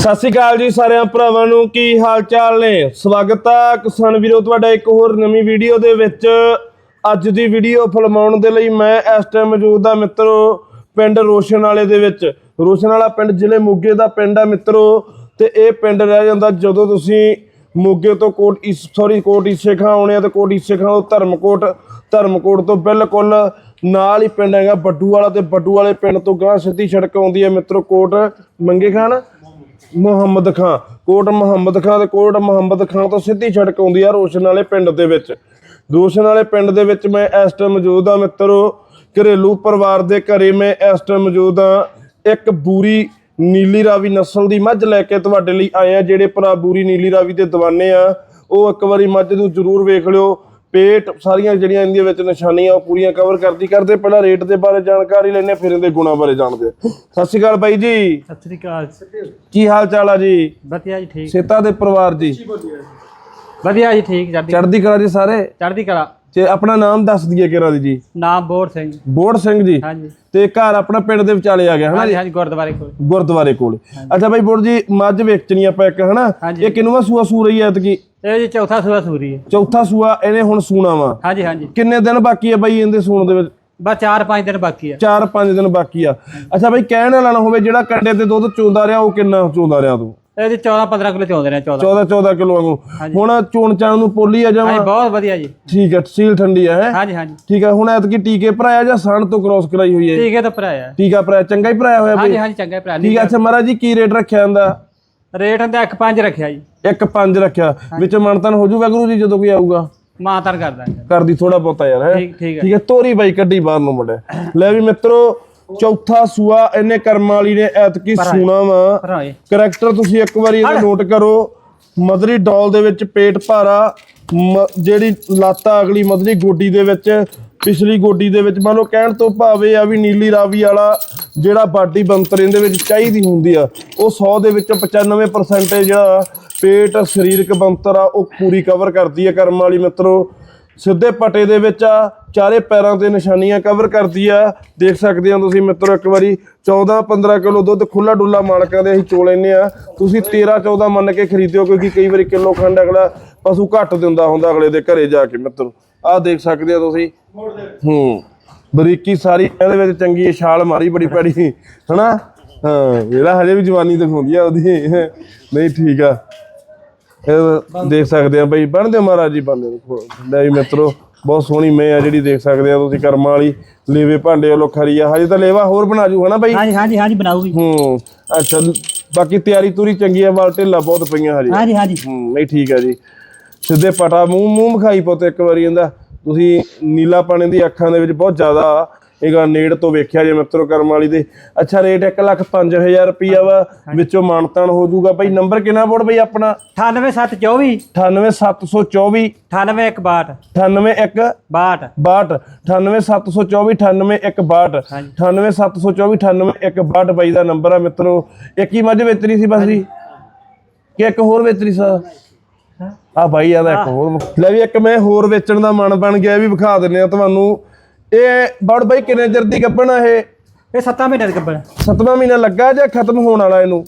ਸਤਿ ਸ਼੍ਰੀ ਅਕਾਲ ਜੀ ਸਾਰਿਆਂ ਭਰਾਵਾਂ ਨੂੰ, ਕੀ ਹਾਲ ਚਾਲ ਨੇ? ਸਵਾਗਤ ਆ ਕਿਸਾਨ ਵੀਰੋ, ਤੁਹਾਡਾ ਇੱਕ ਹੋਰ ਨਵੀਂ ਵੀਡੀਓ ਦੇ ਵਿੱਚ। ਅੱਜ ਦੀ ਵੀਡੀਓ ਫਿਲਮਾਉਣ ਦੇ ਲਈ ਮੈਂ ਇਸ ਟਾਈਮ ਮੌਜੂਦ ਆ ਮਿੱਤਰੋ, ਪਿੰਡ ਰੋਸ਼ਨ ਵਾਲੇ ਦੇ ਵਿੱਚ। ਰੋਸ਼ਨ ਵਾਲਾ ਪਿੰਡ ਜ਼ਿਲ੍ਹੇ ਮੋਗੇ ਦਾ ਪਿੰਡ ਆ ਮਿੱਤਰੋ, ਤੇ ਇਹ ਪਿੰਡ ਰਹਿ ਜਾਂਦਾ ਜਦੋਂ ਤੁਸੀਂ ਮੋਗੇ ਤੋਂ ਕੋਟ ਇਸ ਸੌਰੀ ਕੋਟ ਈਸੇ ਖਾਂ ਆਉਣੇ ਆ ਤੇ ਕੋਟ ਈਸੇ ਖਾਂ ਤੋਂ ਧਰਮਕੋਟ ਧਰਮਕੋਟ ਤੋਂ ਬਿਲਕੁਲ ਨਾਲ ਹੀ ਪਿੰਡ ਹੈਗਾ ਬੱਡੂ ਵਾਲਾ ਤੇ ਬੱਡੂ ਵਾਲੇ ਪਿੰਡ ਤੋਂ ਗਾਂ ਸਿੱਧੀ ਸੜਕ ਆਉਂਦੀ ਹੈ ਮਿੱਤਰੋ ਕੋਟ, ਮੰਗੇ ਖਾਨ। ਮੁਹੰਮਦ ਖਾਂ, ਕੋਟ ਮੁਹੰਮਦ ਖਾਂ ਤੇ ਕੋਟ ਮੁਹੰਮਦ ਖਾਂ ਤੋਂ ਸਿੱਧੀ ਸੜਕ ਆਉਂਦੀ ਆ ਰੋਸ਼ਨ ਵਾਲੇ ਪਿੰਡ ਦੇ ਵਿੱਚ। ਰੋਸ਼ਨ ਵਾਲੇ ਪਿੰਡ ਦੇ ਵਿੱਚ ਮੈਂ ਇਸ ਟਾਈਮ ਮੌਜੂਦ ਆ ਮਿੱਤਰੋ, ਘਰੇਲੂ ਪਰਿਵਾਰ ਦੇ ਘਰੇ ਮੈਂ ਇਸ ਟਾਈਮ ਮੌਜੂਦ ਆ। ਇੱਕ ਬੂਰੀ ਨੀਲੀ ਰਾਵੀ ਨਸਲ ਦੀ ਮੱਝ ਲੈ ਕੇ ਤੁਹਾਡੇ ਲਈ ਆਏ ਆ ਜਿਹੜੇ ਭਰਾ ਬੂਰੀ ਨੀਲੀ ਰਾਵੀ ਦੇ دیਵਾਨੇ ਆ, ਉਹ ਇੱਕ ਵਾਰੀ ਮੱਝ ਨੂੰ ਜ਼ਰੂਰ ਵੇਖ ਲਿਓ। ਪੇਟ ਸਾਰੀਆਂ ਜਿਹੜੀਆਂ ਇਹਦੇ ਵਿੱਚ ਨਿਸ਼ਾਨੀਆਂ ਉਹ ਪੂਰੀਆਂ ਕਵਰ ਕਰਦੀ ਕਰਦੇ ਪਹਿਲਾਂ ਰੇਟ ਦੇ ਬਾਰੇ ਜਾਣਕਾਰੀ ਲੈਣੇ ਫਿਰ ਇਹਦੇ ਗੁਣਾਂ ਬਾਰੇ ਜਾਣਦੇ ਆ। ਸਤਿ ਸ਼੍ਰੀ ਅਕਾਲ ਬਾਈ ਜੀ। ਸਤਿ ਸ੍ਰੀ ਅਕਾਲ ਕੀ ਹਾਲ ਚਾਲ ਆ ਜੀ? ਵਧੀਆ ਜੀ ਠੀਕ। ਸੇਤਾ ਦੇ ਪਰਿਵਾਰ ਜੀ। ਵਧੀਆ ਜੀ ਠੀਕ ਚੜ੍ਹਦੀ ਚੜ੍ਹਦੀ ਕਲਾ ਜੀ ਸਾਰੇ? ਚੜ੍ਹਦੀ ਕਲਾ। ਤੇ ਆਪਣਾ ਨਾਮ ਦੱਸ ਦਈਏ ਕਿਰਾ ਦੀ ਜੀ? ਨਾਮ ਬੋਰ ਸਿੰਘ। ਬੋੜ ਸਿੰਘ ਜੀ। ਹਾਂਜੀ। ਤੇ ਘਰ ਆਪਣਾ ਪਿੰਡ ਦੇ ਵਿਚਾਲੇ ਆ ਗਿਆ ਹਨਾ ਹਾਂਜੀ ਹਾਂਜੀ ਗੁਰਦੁਆਰੇ ਕੋਲ। ਗੁਰਦੁਆਰੇ ਕੋਲ। ਅੱਛਾ ਬਾਈ ਬੋੜ ਜੀ ਮੱਝ ਵੇਚਣੀ ਆਪਾਂ ਇੱਕ ਹਨਾ? ਹਾਂਜੀ। ਇਹ ਕਿੰਨਵਾ ਸੂਆ ਸੂ ਰਹੀ ਐ ਐਤਕੀ? ਇਹ ਜੀ ਚੌਥਾ ਸੂਆ ਸੂਰੀ ਹੈ। ਚੌਥਾ ਸੂਆ ਇਹਨੇ ਹੁਣ ਸੂਣਾ ਵਾ। ਹਾਂਜੀ ਹਾਂਜੀ। ਕਿੰਨੇ ਦਿਨ ਬਾਕੀ ਆ ਬਾਈ ਇਹਦੇ ਸੂਣ ਦੇ ਵਿੱਚ? ਬਸ 4-5 ਦਿਨ ਬਾਕੀ ਆ। 4-5 ਦਿਨ ਬਾਕੀ ਆ। ਅੱਛਾ ਬਾਈ ਕਹਿਣ ਵਾਲਾ ਨਾ ਹੋਵੇ ਜਿਹੜਾ ਕੰਡੇ ਤੇ ਦੁੱਧ ਚੋਂਦਾ ਰਿਹਾ ਉਹ ਕਿੰਨਾ ਚੋਂਦਾ ਰਿਹਾ ਤੂੰ? ਇਹ ਜੀ 14-15 ਕਿਲੋ ਚੋਂਦੇ ਨੇ 14 14 14 ਕਿਲੋ ਵਾਂਗੂ। ਹੁਣ ਚੋਣ ਚਾਣ ਨੂੰ ਪੋਲੀ ਆ ਜਾਵਾਂ ਹਾਂਜੀ ਬਹੁਤ ਵਧੀਆ ਜੀ। ਠੀਕ ਹੈ ਤਸੀਲ ਠੰਡੀ ਆ ਹੈ? ਹਾਂਜੀ ਹਾਂਜੀ। ਠੀਕ ਹੈ ਹੁਣ ਐਤਕੀ ਟੀਕੇ ਭਰਾਇਆ ਜਾਂ ਸਣ ਤੋਂ ਕ੍ਰੋਸ ਕਰਾਈ ਹੋਈ ਹੈ? ਠੀਕ ਹੈ ਤਾਂ ਭਰਾਇਆ। ਟੀਕਾ ਭਰਾਇਆ ਚੰਗਾ ਹੀ ਭਰਾਇਆ ਹੋਇਆ ਹਾਂਜੀ ਹਾਂਜੀ ਚੰਗਾ ਭਰਾ ਠੀਕ ਹੈ ਅੱਛਾ ਮਹਾਰਾਜ ਜੀ ਕੀ ਰੇਟ ਰੱਖਿਆ ਇਹਦਾ? ਰੇਟ ਹੁੰਦਾ 1.5 ਰੱਖਿਆ ਜੀ। ਇੱਕ ਪੰਜ ਰੱਖਿਆ। ਵਿੱਚ ਮਨਤਨ ਹੋ ਜਾਊਗਾ ਗੁਰੂ ਜੀ ਜਦੋਂ ਕੋਈ ਆਊਗਾ? ਮਾਤਰ ਕਰਦਾ। ਕਰਦੀ ਥੋੜਾ ਬਹੁਤਾ ਯਾਰ ਹੈ? ਠੀਕ ਠੀਕ ਹੈ। ਠੀਕ ਹੈ ਤੋਰੀ ਬਾਈ ਕੱਢੀ ਬਾਹਰ ਨੂੰ ਮੁੰਡੇ। ਲੈ ਵੀ ਮਿੱਤਰੋ ਚੌਥਾ ਸੂਆ ਇਹਨੇ ਕਰਮ ਵਾਲੀ ਨੇ ਐਤਕੀ ਸੂਣਾ ਵਾ। ਕਰੈਕਟਰ ਤੁਸੀਂ ਇੱਕ ਵਾਰੀ ਇਹਦਾ ਨੋਟ ਕਰੋ। ਮਦਰੀ ਡੋਲ ਦੇ ਵਿੱਚ ਪੇਟ ਭਾਰਾ ਜਿਹੜੀ ਲਾਤਾ ਅਗਲੀ ਮਦਰੀ ਗੋਡੀ ਦੇ ਵਿੱਚ ਪਿਛਲੀ ਗੋਡੀ ਦੇ ਵਿੱਚ ਮੰਨ ਲਓ ਕਹਿਣ ਤੋਂ ਭਾਵੇਂ ਆ ਵੀ ਨੀਲੀ ਰਾਵੀ ਵਾਲਾ ਜਿਹੜਾ ਬਾਡੀ ਬੰਤਰ ਇਹਦੇ ਵਿੱਚ ਚਾਹੀਦੀ ਹੁੰਦੀ ਆ ਉਹ 100 ਦੇ ਵਿੱਚੋਂ 95% ਜਿਹੜਾ ਪੇਟ ਸਰੀਰਕ ਬੰਤਰ ਆ ਉਹ ਪੂਰੀ ਕਵਰ ਕਰਦੀ ਹੈ ਕਰਮ ਵਾਲੀ ਮਿੱਤਰੋ। ਸਿੱਧੇ ਪਟੇ ਦੇ ਵਿੱਚ ਆ, ਚਾਰੇ ਪੈਰਾਂ ਤੇ ਨਿਸ਼ਾਨੀਆਂ ਕਵਰ ਕਰਦੀ ਆ। ਦੇਖ ਸਕਦੇ ਹੋ ਤੁਸੀਂ ਮਿੱਤਰੋ, ਇੱਕ ਵਾਰੀ 14 15 ਕਿਲੋ ਦੁੱਧ ਖੁੱਲਾ ਡੁੱਲਾ ਮਾਲਕਾਂ ਦੇ ਅਸੀਂ ਚੋ ਲੈਨੇ ਆ। ਤੁਸੀਂ 13 14 ਮੰਨ ਕੇ ਖਰੀਦਿਓ, ਕਿਉਂਕਿ ਕਈ ਵਾਰੀ ਕਿਲੋ ਖੰਡ ਅਗਲਾ ਪਸ਼ੂ ਘੱਟ ਦਿੰਦਾ ਹੁੰਦਾ ਅਗਲੇ ਦੇ ਘਰੇ ਜਾ ਕੇ ਮਿੱਤਰੋ। ਆਹ ਦੇਖ ਸਕਦੇ ਹੋ ਤੁਸੀਂ। ਹੂੰ, ਬਰੀਕੀ ਸਾਰੀ ਇਹਦੇ ਵਿੱਚ ਚੰਗੀ ਛਾਲ ਮਾਰੀ ਬੜੀ ਪੈੜੀ ਹਨਾ? ਹਾਂ ਇਹਦਾ ਹਜੇ ਵੀ ਜਵਾਨੀ ਦਿਖਾਉਂਦੀ ਆ ਉਹਦੀ। ਨਹੀਂ, ਠੀਕ ਆ। ਇਹ ਦੇਖ ਸਕਦੇ ਆ ਬਈ ਬਣਦੇ ਮਹਾਰਾਜ ਜੀ ਦੇਖੋ ਲੈ ਵੀ ਮਿੱਤਰੋ ਬਹੁਤ ਸੋਹਣੀ ਮੈਂ ਆ ਜਿਹੜੀ ਦੇਖ ਸਕਦੇ ਆ ਤੁਸੀਂ ਕਰਮਾਂ ਵਾਲੀ ਲੇਵੇ ਭਾਂਡੇ ਵੱਲੋਂ ਖਰੀ ਆ। ਹਜੇ ਤਾਂ ਲੇਵਾ ਹੋਰ ਬਣਾ ਜੂ ਹਨਾ ਬਈ? ਹਾਂਜੀ ਹਾਂਜੀ ਹਾਂਜੀ ਬਣਾਉਗੀ ਹੂੰ ਅੱਛਾ ਬਾਕੀ ਤਿਆਰੀ ਤੂਰੀ ਚੰਗੀ ਆ ਵਾਲ ਢਿੱਲਾ ਬਹੁਤ ਪਈਆਂ ਹਜੇ। ਹਾਂਜੀ ਹਾਂਜੀ। ਹੂੰ ਨਹੀਂ ਠੀਕ ਆ ਜੀ। ਸਿੱਧੇ ਪਟਾ ਮੂੰਹ ਮੂੰਹ ਮਖਾਈ ਪੁੱਤ ਇੱਕ ਵਾਰੀ ਇਹਦਾ। ਤੁਸੀਂ ਨੀਲਾ ਪਾਣੀ ਦੀ ਅੱਖਾਂ ਦੇ ਵਿੱਚ ਬਹੁਤ ਜ਼ਿਆਦਾ ਇਹਗਾ ਨੇੜ ਤੋਂ ਵੇਖਿਆ ਜੇ ਮਿੱਤਰੋ ਕਰਮ ਵਾਲੀ ਦੇ। ਅੱਛਾ ਰੇਟ 1 ਲੱਖ 5000 ਰੁਪਈਆ ਵਾ। ਵਿੱਚੋਂ ਮਾਨਤਾਨ ਹੋ ਜਾਊਗਾ। ਬਈ ਨੰਬਰ ਕਿੰਨਾ ਬੋੜ ਬਈ ਆਪਣਾ? 98724 98724 98162 981 62 62 98724 98162 98724 98162 ਬਾਈ ਦਾ ਨੰਬਰ ਆ ਮਿੱਤਰੋ। ਇੱਕ ਹੀ ਮੱਝ ਵੇਚਣੀ ਸੀ ਬਸ ਜੀ। ਕਿ ਇੱਕ ਹੋਰ ਵੇਚਣੀ ਸਾ? ਆ ਬਾਈ ਆਦਾ ਇੱਕ ਹੋਰ। ਲੈ ਵੀ ਇੱਕ ਮੈਂ ਹੋਰ ਵੇਚਣ ਦਾ ਮਨ ਬਣ ਗਿਆ ਇਹ ਵੀ ਵਿਖਾ ਦਿੰਨੇ ਆ ਤੁਹਾਨੂੰ। ਇਹ ਬੜ ਬਾਈ ਕਿੰਨੇ ਚਿਰ ਦੀ ਕੱਪਣਾ ਇਹ? ਇਹ 7 ਮਹੀਨੇ ਦੇ ਕੱਬਲ ਸੱਤਵਾਂ ਮਹੀਨਾ ਲੱਗਾ ਜਾਂ ਖਤਮ ਹੋਣ ਵਾਲਾ ਇਹਨੂੰ?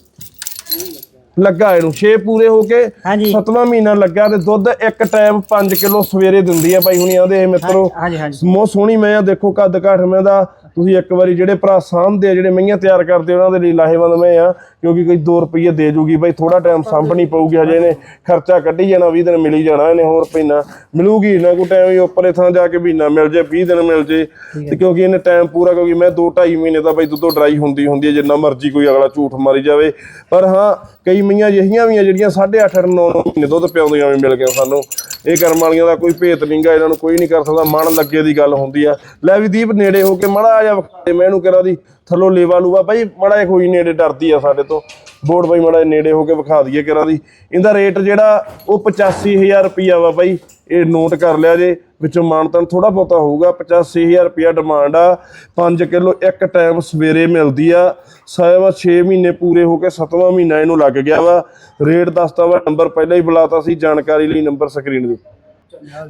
ਲੱਗਾ ਇਹਨੂੰ। 6 ਪੂਰੇ ਹੋ ਕੇ ਹਾਂਜੀ। ਸੱਤਵਾਂ ਮਹੀਨਾ ਲੱਗਾ ਤੇ ਦੁੱਧ ਇੱਕ ਟਾਈਮ 5 ਕਿਲੋ ਸਵੇਰੇ ਦਿੰਦੀ ਆ ਭਾਈ ਹੁਣੀ ਆਦੇ ਮਿੱਤਰੋ। ਹਾਂਜੀ ਹਾਂਜੀ ਬਹੁਤ ਸੋਹਣੀ ਮੈਂ ਆ ਦੇਖੋ ਕੱਦ ਕਾਠ ਮੈਂ ਦਾ। ਤੁਸੀਂ ਇੱਕ ਵਾਰੀ ਜਿਹੜੇ ਭਰਾ ਸਾਂਭਦੇ ਆ ਜਿਹੜੇ ਮਈਆਂ ਤਿਆਰ ਕਰਦੇ ਉਹਨਾਂ ਦੇ ਲਈ ਲਾਹੇਵੰਦ ਮੈਂ ਆ। ਕਿਉਂਕਿ ਕੋਈ 2 ਰੁਪਏ ਦੇ ਜੂਗੀ ਬਾਈ ਥੋੜਾ ਟਾਈਮ ਸਾਂਭਣੀ ਪਊਗੀ ਹਜੇ ਇਹਨੇ ਖਰਚਾ ਕੱਢੀ ਜਾਣਾ 20 ਦਿਨ ਮਿਲੀ ਜਾਣਾ ਇਹਨੇ ਹੋਰ ਪੈਣਾ ਮਿਲੂਗੀ ਨਾ ਕੋਈ ਟਾਈਮ ਹੀ ਉੱਪਰੇ ਥਾਂ ਜਾ ਕੇ ਮਹੀਨਾ ਮਿਲ ਜੇ 20 ਦਿਨ ਮਿਲ ਜੇ। ਤੇ ਕਿਉਂਕਿ ਇਹਨੇ ਟਾਈਮ ਪੂਰਾ ਕਿਉਂਕਿ ਮੈਂ 2 2.5 ਮਹੀਨੇ ਦਾ ਬਾਈ ਦੁੱਧੋਂ ਡਰਾਈ ਹੁੰਦੀ ਹੁੰਦੀ ਹੈ ਜਿੰਨਾ ਮਰਜ਼ੀ ਕੋਈ ਅਗਲਾ ਝੂਠ ਮਾਰੀ ਜਾਵੇ। ਪਰ ਹਾਂ ਕਈ ਮਈਆਂ ਅਜਿਹੀਆਂ ਵੀ ਆ ਜਿਹੜੀਆਂ 8.5 8 9 ਮਹੀਨੇ ਦੁੱਧ ਪਿਆਉਂਦੀਆਂ ਵੀ ਮਿਲ ਗਿਆ ਸਾਨੂੰ। ਇਹ ਕਰਮ ਵਾਲੀਆਂ ਦਾ ਕੋਈ ਭੇਤ ਨਹੀਂਗਾ ਇਹਨਾਂ ਨੂੰ ਕੋਈ ਨਹੀਂ ਕਰ ਸਕਦਾ ਮਨ ਲੱਗੇ ਦੀ ਗੱਲ ਹੁੰਦੀ ਆ। ਲੈ ਵੀ ਦੀਪ ਨੇੜੇ ਹੋ ਕੇ ਮੜਾ ਜਾ ਵਿਖਾਏ ਮੈਂ ਇਹਨੂੰ ਕਰਾ ਦੀ ਥੱਲੋਂ ਲੇਵਾ ਲੂਵਾ ਬਾਈ, ਮੜਾ ਜਿਹਾ ਕੋਈ ਨੇੜੇ ਡਰਦੀ ਆ ਸਾਡੇ ਤੋਂ। ਬੋਰਡ ਬਾਈ ਮੜਾ ਨੇੜੇ ਹੋ ਕੇ ਵਿਖਾ ਦਈਏ ਕਰਾ ਦੀ। ਇਹਦਾ ਰੇਟ ਜਿਹੜਾ, ਉਹ 85000 ਰੁਪਿਆ ਵਾ ਬਾਈ। ਇਹ ਨੋਟ ਕਰ ਲਿਆ ਜੇ, ਵਿੱਚੋਂ ਮਾਨਤਨ ਥੋੜਾ ਬਹੁਤਾ ਹੋਊਗਾ। 85000 ਰੁਪਿਆ ਡਿਮਾਂਡ ਆ। 5 ਕਿਲੋ ਇੱਕ ਟਾਈਮ ਸਵੇਰੇ ਮਿਲਦੀ ਆ। ਸਾਇਵਾ 6 ਮਹੀਨੇ ਪੂਰੇ ਹੋ ਕੇ 7ਵਾਂ ਮਹੀਨਾ ਇਹਨੂੰ ਲੱਗ ਗਿਆ ਵਾ। ਰੇਟ ਦੱਸਤਾ ਵਾ ਨੰਬਰ ਪਹਿਲਾਂ ਹੀ ਬੁਲਾਤਾ ਸੀ। ਜਾਣਕਾਰੀ ਲਈ ਨੰਬਰ ਸਕਰੀਨ ਦੇ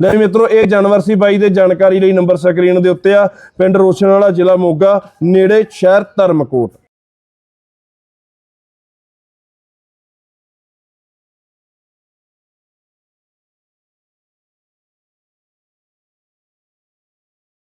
ਲੈ ਮਿੱਤਰੋ, ਇਹ ਜਾਨਵਰ ਸੀ ਬਾਈ ਦੇ ਜਾਣਕਾਰੀ ਲਈ ਨੰਬਰ ਸਕਰੀਨ ਦੇ ਉੱਤੇ ਆ। ਪਿੰਡ ਰੋਸ਼ਨ ਵਾਲਾ ਜ਼ਿਲ੍ਹਾ ਮੋਗਾ, ਨੇੜੇ ਸ਼ਹਿਰ ਧਰਮਕੋਟ।